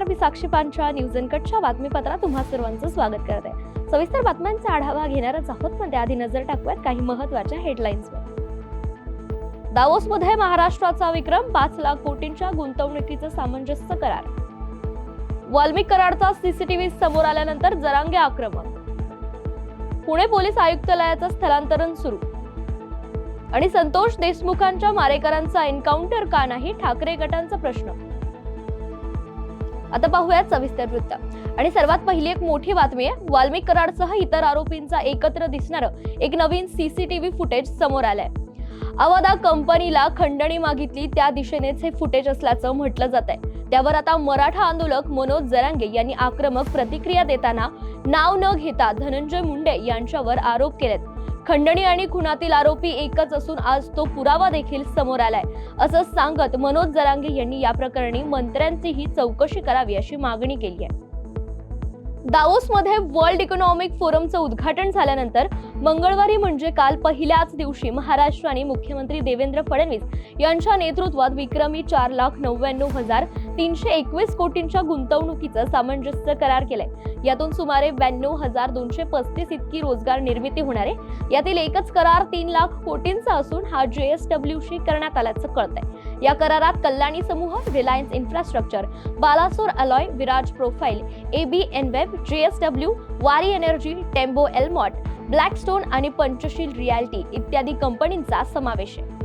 नमस्कार मी साक्षी पांचा न्यूज बातमीपत्रात तुम्हा सर्वांचं स्वागत करत आहे. सविस्तर बातम्यांचा आढावा घेणारच आहोत पण त्याआधी नजर टाकूयात काही महत्त्वाच्या हेडलाईन्सवर. दावोसमध्ये महाराष्ट्राचा विक्रम पाच लाख कोटींच्या गुंतवणुकीचं सामंजस्य करार. वाल्मिक कराडचा सीसीटीव्ही समोर आल्यानंतर जरांगे आक्रमक. पुणे पोलीस आयुक्तालयाचं स्थलांतरण सुरू. आणि संतोष देशमुखांच्या मारेकरांचा एन्काउंटर का नाही ठाकरे गटांचा प्रश्न. आता पाहूयात सविस्तर वृत्त. आणि सर्वात पहिली एक मोठी बातमी आहे वाल्मिक कराडसह इतर आरोपींचा एकत्र दिसणारं एक नवीन सीसीटीव्ही फुटेज समोर आलंय. अवादा कंपनीला खंडणी मागितली त्या दिशेनेच हे फुटेज असल्याचं म्हटलं जात आहे त्यावर आता मराठा आंदोलक मनोज जरांगे यांनी आक्रमक प्रतिक्रिया देताना नाव न घेता धनंजय मुंडे यांच्यावर आरोप केलेत. खंडणी आणि खुनातील आरोपी एकच असून आज तो पुरावा देखील समोर आलाय. असं सांगत मनोज जरांगे यांनी या प्रकरणी मंत्र्यांचीही चौकशी करावी अशी मागणी केली आहे. दावोसमध्ये वर्ल्ड इकॉनॉमिक फोरमचं उद्घाटन झाल्यानंतर मंगळवारी म्हणजे काल पहिल्याच दिवशी महाराष्ट्र आणि मुख्यमंत्री देवेंद्र फडणवीस यांच्या नेतृत्वात विक्रमी चार लाख नव्याण्णव हजार तीनशे एकवीस कोटींच्या गुंतवणुकीचं सामंजस्य करार केलाय. यातून सुमारे ब्याण्णव हजार दोनशे पस्तीस इतकी रोजगार निर्मिती होणार आहे. यातील एकच करार तीन लाख कोटींचा असून हा जेएसडब्ल्यूशी करण्यात आल्याचं कळतंय. या करारात कल्याणी समूह Reliance Infrastructure Balasore alloy Viraj profile A B W Waaree energy Tembo एलमॉट ब्लॅकस्टोन आणि पंचशील रियाल्टी इत्यादी कंपनींचा समावेश आहे.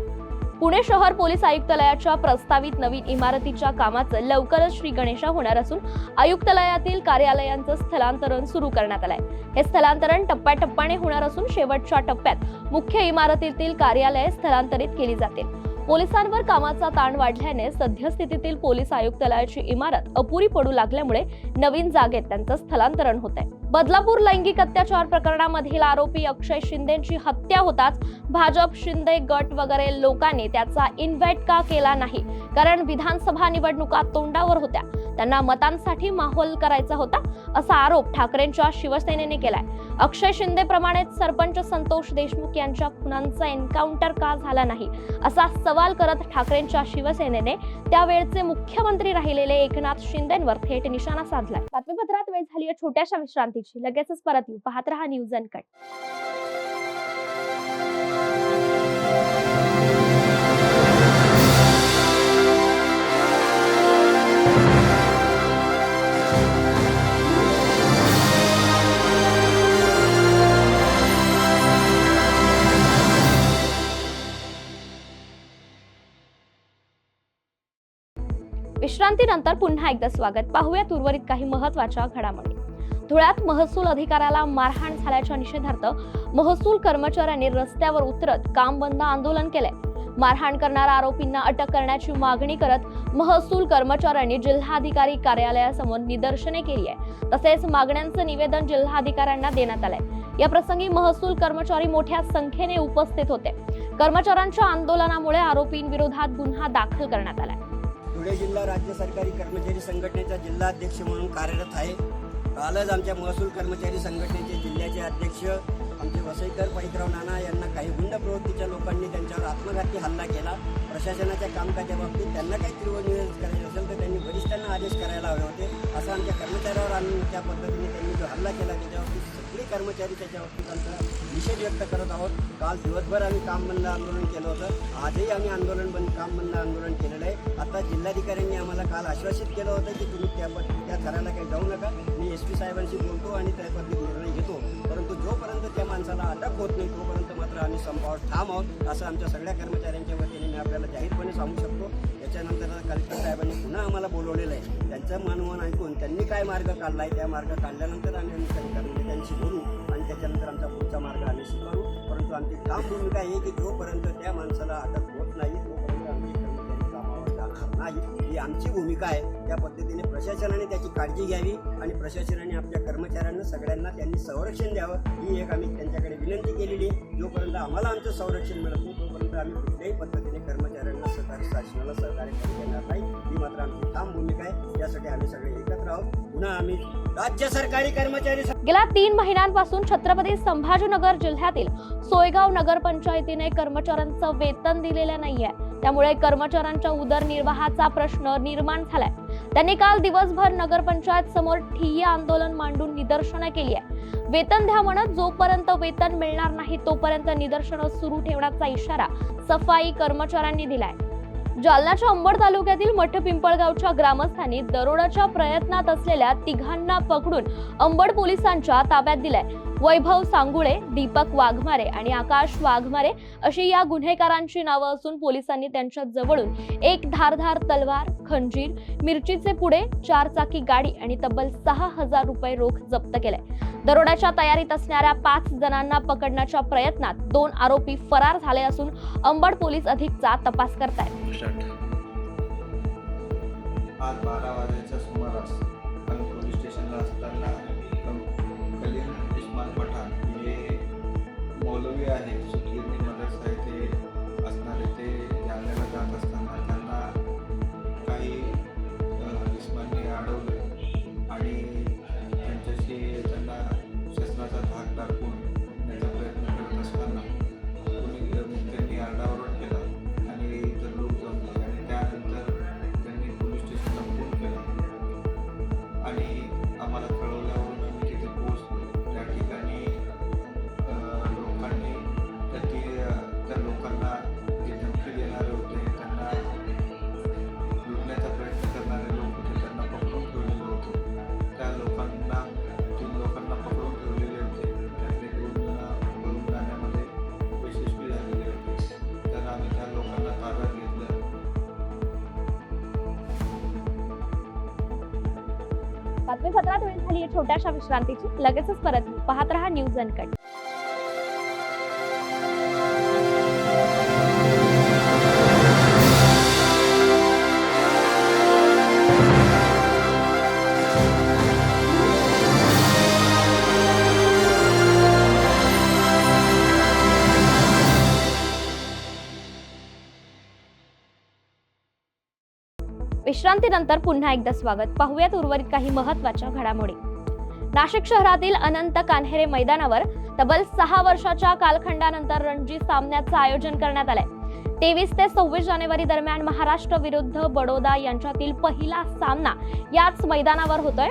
पुणे शहर पोलीस आयुक्तालयाच्या प्रस्तावित नवीन इमारतीच्या कामाचं लवकरच श्री गणेशा होणार असून आयुक्तालयातील कार्यालयांचं स्थलांतरण सुरू करण्यात आलंय. हे स्थलांतरण टप्प्याटप्प्याने होणार असून शेवटच्या टप्प्यात मुख्य इमारतीतील कार्यालये स्थलांतरित केली जातील. पोलिसांवर कामाचा ताण वाढल्याने सद्यस्थितीतील पोलीस आयुक्तालयाची इमारत अपुरी पडू लागल्यामुळे नवीन जागेत त्यांचं स्थलांतरण होत आहे बदलापूर लैंगिक अत्याचार प्रकरणामधील आरोपी अक्षय शिंदेची हत्या होताच भाजप शिंदे गट वगैरे लोकांनी त्याचा इन्व्हाइट का केला नाही? कारण विधानसभा निवडणुका तोंडावर होत्या. त्यांना मतांसाठी माहोल करायचा होता असा आरोप ठाकरेंच्या शिवसेनेने केलाय. अक्षय शिंदे प्रमाणेच सरपंच संतोष देशमुख यांच्या खुनांचा एन्काउंटर का झाला नाही असा सवाल करत ठाकरेंच्या शिवसेनेने त्यावेळचे मुख्यमंत्री राहिलेले एकनाथ शिंदेंवर थेट निशाणा साधलाय. बातमीपत्रात वेळ झाली आहे विश्रांती विश्रांतीची लगेचच परत येऊ. पाहत रहा न्यूज अनकट विश्रांतीनंतर पुन्हा एकदा स्वागत. पाहूयात उर्वरित काही महत्त्वाच्या घडामोडी. धुळ्यात महसूल अधिकाऱ्याला मारहाण झाल्याच्या निषेधार्थ महसूल कर्मचाऱ्यांनी रस्त्यावर उतरत काम बंद आंदोलन केले. मारहाण करणाऱ्या आरोपींना अटक करण्याची मागणी करत महसूल कर्मचाऱ्यांनी जिल्हाधिकारी कार्यालयासमोर निदर्शने केली आहे. तसेच मागण्यांचं निवेदन जिल्हाधिकाऱ्यांना देण्यात आलंय. या प्रसंगी महसूल कर्मचारी मोठ्या संख्येने उपस्थित होते. कर्मचाऱ्यांच्या आंदोलनामुळे आरोपींविरोधात गुन्हा दाखल करण्यात आलाय. धुळे जिल्हा राज्य सरकारी कर्मचारी संघटनेचा जिल्हाध्यक्ष म्हणून कार्यरत आहे. कालच आमच्या महसूल कर्मचारी संघटनेचे जिल्ह्याचे अध्यक्ष आमचे वसईकर पैकराव नाना यांना काही गुंड प्रवृत्तीच्या लोकांनी त्यांच्यावर आत्मघाती हल्ला केला. प्रशासनाच्या कामकाजाबाबतीत त्यांना काही तीव्र नियोजन करायचं असेल तर आदेश करायला हवे होते. असं आमच्या कर्मचाऱ्यावर आम्ही त्या पद्धतीने त्यांनी जो हल्ला केला त्याच्यावरती सगळे कर्मचारी त्याच्यावरती बाबतीत आमचा निषेध व्यक्त करत आहोत. काल दिवसभर आम्ही काम बंद आंदोलन केलं होतं. आजही आम्ही आंदोलन बंद काम बंद आंदोलन केलेलं आहे. आता जिल्हाधिकाऱ्यांनी आम्हाला काल आश्वासित केलं होतं की तुम्ही त्या पद त्या थराला काही जाऊ नका. मी एस पी साहेबांशी बोलतो आणि त्याबद्दल निर्णय घेतो. परंतु जोपर्यंत त्या माणसाला अटक होत नाही तोपर्यंत मात्र आम्ही संपावर ठाम आहोत असं आमच्या सगळ्या कर्मचाऱ्यांच्या वतीने मी आपल्याला जाहीरपणे सांगू शकतो. त्याच्यानंतर कलेक्टर साहेबांनी पुन्हा आम्हाला बोलवलेलं आहे. त्यांचं मनवन ऐकून त्यांनी काय मार्ग काढला आहे त्या मार्ग काढल्यानंतर आम्ही आम्ही काही कर्मचाऱ्यांशी बोलू आणि त्याच्यानंतर आमचा पुढचा मार्ग आम्ही स्वीकारू. परंतु आमची ठाम भूमिका आहे की जोपर्यंत त्या माणसाला अटक होत नाही तोपर्यंत आमचे कर्मचारी कामावर जाणार नाही. ही आमची भूमिका आहे. त्या पद्धतीने प्रशासनाने त्याची काळजी घ्यावी आणि प्रशासनाने आपल्या कर्मचाऱ्यांना सगळ्यांना त्यांनी संरक्षण द्यावं. ही एक आम्ही त्यांच्याकडे विनंती केलेली आहे. जोपर्यंत आम्हाला आमचं संरक्षण मिळत नाही तोपर्यंत आम्ही कुठल्याही पद्धतीने कर्मचारी सहकारी शासनाला सहकार्य करून देणार नाही. ही मात्र आमची ठाम भूमिका आहे. यासाठी आम्ही सगळे एकत्र आहोत. पुन्हा आम्ही राज्य सरकारी कर्मचारी गेल्या तीन महिन्यांपासून छत्रपती संभाजीनगर जिल्ह्यातील सोयगाव नगरपंचायतीने कर्मचाऱ्यांचं वेतन दिलेलं नाहीये. त्यामुळे कर्मचाऱ्यांच्या उदरनिर्वाहाचा प्रश्न निर्माण झालाय. त्यांनी काल दिवसभर नगरपंचायत समोर ठिय्या आंदोलन मांडून निदर्शनं केली आहे. वेतन द्या म्हणत जोपर्यंत वेतन मिळणार नाही तोपर्यंत निदर्शनं सुरू ठेवण्याचा इशारा सफाई कर्मचाऱ्यांनी दिलाय. जालनाच्या अंबड तालुक्यातील मठपिंपळगावच्या ग्रामस्थांनी दरोडाच्या प्रयत्नात असलेल्या तिघांना पकडून अंबड पोलिसांच्या ताब्यात दिलाय. वैभव सांगुळे दीपक वाघमारे आणि आकाश वाघमारे अशी या गुन्हेगारांची नावं असून पोलिसांनी त्यांच्या जवळून एक धारधार तलवार खंजीर मिरचीचे पुढे चार चाकी गाडी आणि तब्बल सहा हजार रुपये रोख जप्त केले दरोड्याच्या तयारीत असणाऱ्या पाच जणांना पकडण्याच्या प्रयत्नात दोन आरोपी फरार झाले असून अंबड पोलीस अधिकचा तपास करतायत. आज बारा वाजेच्या सुमारास आम्ही पोलीस स्टेशनला असताना viaje. मी बातमीपत्रात वेळ झाली आहे छोट्याशा विश्रांतीची. लगेचच परत पाहत रहा न्यूज अनकट. विश्रांतीनंतर पुन्हा एकदा स्वागत. पाहूयात उर्वरित काही महत्त्वाच्या घडामोडी. नाशिक शहरातील अनंत कान्हेरे मैदानावर तब्बल सहा वर्षाच्या कालखंडानंतर रणजी सामन्याचं आयोजन करण्यात आलंय. तेवीस ते सव्वीस जानेवारी दरम्यान महाराष्ट्र विरुद्ध बडोदा यांच्यातील पहिला सामना याच मैदानावर होतोय.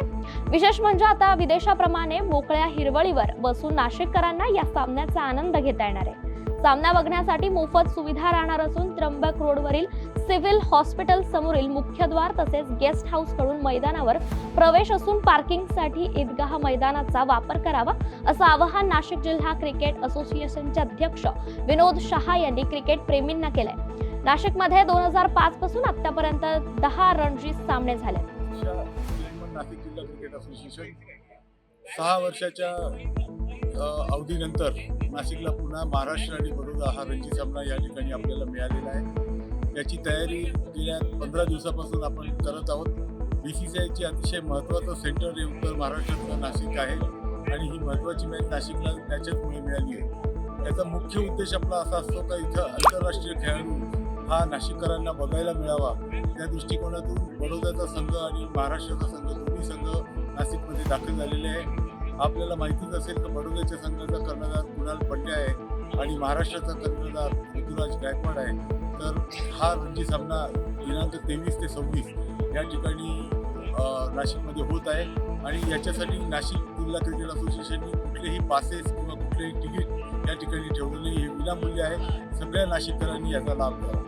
विशेष म्हणजे आता विदेशाप्रमाणे मोकळ्या हिरवळीवर बसून नाशिककरांना या सामन्याचा आनंद घेता येणार आहे. सामना बघण्यासाठी मोफत सुविधा राहणार असून त्र्यंबक रोडवरील सिव्हिल हॉस्पिटल समोरील मुख्यद्वार तसेच गेस्ट हाऊसकडून मैदानावर प्रवेश असून पार्किंगसाठी ईदगाह मैदानाचा वापर करावा असं आवाहन नाशिक जिल्हा क्रिकेट असोसिएशनचे अध्यक्ष विनोद शहा यांनी क्रिकेट प्रेमींना केलंय. नाशिकमध्ये दोन हजार पाच पासून आतापर्यंत दहा रणजी सामने झाले. नाशिक जिल्हा क्रिकेट असोसिएशन सहा वर्षाच्या अवधीनंतर नाशिकला पुन्हा महाराष्ट्र आणि बडोदा हा रणजी सामना या ठिकाणी आपल्याला मिळालेला आहे. याची तयारी गेल्या पंधरा दिवसापासून आपण करत आहोत. बी सी सी आयची अतिशय महत्त्वाचं सेंटर हे उत्तर महाराष्ट्रातलं नाशिक आहे. आणि ही महत्त्वाची मॅच नाशिकला त्याच्याचमुळे मिळाली आहे. याचा मुख्य उद्देश आपला असा असतो का इथं आंतरराष्ट्रीय खेळाडू हा नाशिककरांना बघायला मिळावा. त्या दृष्टिकोनातून बडोद्याचा संघ आणि महाराष्ट्राचा संघ दोन्ही संघ नाशिकमध्ये दाखल झालेले आहे. आपल्याला माहितीच असेल तर बडोद्याच्या संघाचा कर्णधार कुणाल पंड्या आहे आणि महाराष्ट्राचा कर्णधार ऋतुराज गायकवाड आहे. तर हा रणजी सामना दिनांक तेवीस ते सव्वीस या ठिकाणी नाशिकमध्ये होत आहे. आणि याच्यासाठी नाशिक जिल्हा क्रिकेट असोसिएशनने कुठलेही पासेस किंवा कुठलेही तिकीट या ठिकाणी ठेवलं नाही. हे विनामूल्य आहे. सगळ्या नाशिककरांनी याचा लाभ घ्यावा.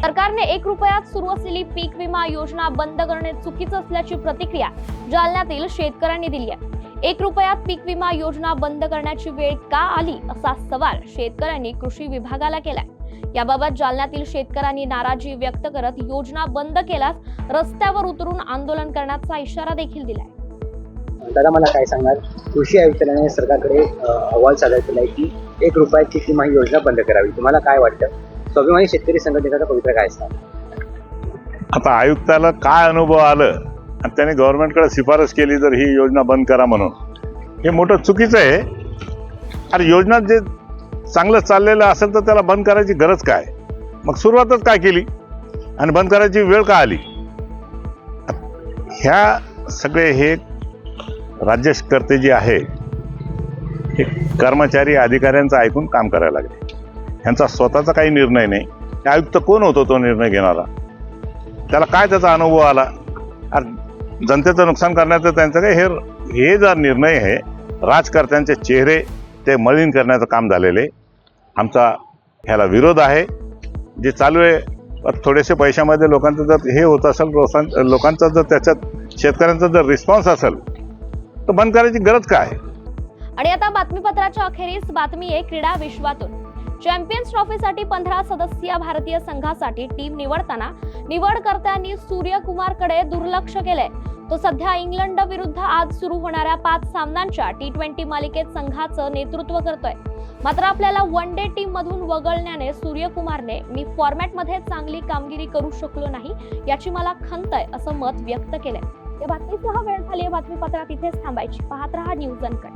सरकारने एक रुपयात सुरू असलेली पीक विमा योजना बंद करणे चुकीचं असल्याची प्रतिक्रिया जालन्यातील शेतकऱ्यांनी दिली आहे. एक रुपयात पीक विमा योजना बंद करण्याची वेळ का आली असा सवाल शेतकऱ्यांनी कृषी विभागाला केलाय. याबाबत जालन्यातील शेतकऱ्यांनी नाराजी व्यक्त करत योजना बंद केल्यास रस्त्यावर उतरून आंदोलन करण्याचा इशारा देखील दिलाय. दादा मला काय सांगणार कृषी आयुक्तालयाने सरकारकडे अहवाल सादर केला आहे की एक रुपयात किती ही योजना बंद करावी. तुम्हाला काय वाटतं? स्वाभिमानी शेतकरी संघटनेचा पवित्र काय असणार? आता आयुक्ताला काय अनुभव आलं? आणि त्याने गव्हर्नमेंटकडे शिफारस केली तर ही योजना बंद करा म्हणून. हे मोठं चुकीचं आहे. अरे योजना जे चांगलं चाललेलं असेल तर त्याला बंद करायची गरज काय? मग सुरुवातच काय केली? आणि बंद करायची वेळ का आली? ह्या सगळे हे राज्यकर्ते जे आहे हे कर्मचारी अधिकाऱ्यांचं ऐकून काम करायला लागले. ह्यांचा स्वतःचा काही निर्णय नाही. आयुक्त कोण होतो तो निर्णय घेणारा? त्याला काय त्याचा अनुभव आला? जनतेचं नुकसान करण्याचं त्यांचं काय हे हे जर निर्णय आहे राजकर्त्यांचे चेहरे ते मलिन करण्याचं काम झालेले आहे. आमचा ह्याला विरोध आहे जे चालू आहे थोडेसे पैशामध्ये लोकांचं जर हे होत असेल लोकांचा जर त्याच्यात शेतकऱ्यांचा जर रिस्पॉन्स असेल तर बंद करायची गरज काय आहे? आणि आता बातमीपत्राच्या अखेरीस बातमी आहे क्रीडा विश्वातून चॅम्पियन्स ट्रॉफीसाठी पंधरा सदस्यीय भारतीय संघासाठी टीम निवडताना निवडकर्त्यांनी सूर्यकुमारकडे दुर्लक्ष केलंय. तो सध्या इंग्लंड विरुद्ध आज सुरू होणाऱ्या पाच सामन्यांच्या टी ट्वेंटी मालिकेत संघाचं नेतृत्व करतोय. मात्र आपल्याला वन डे टीम मधून वगळण्याने सूर्यकुमारने मी फॉर्मॅटमध्ये चांगली कामगिरी करू शकलो नाही याची मला खंत आहे असं मत व्यक्त केलंय. या बातमीसह वेळ झाली आहे बातमीपत्रात इथेच थांबायची. पाहत रहा न्यूज अनकट.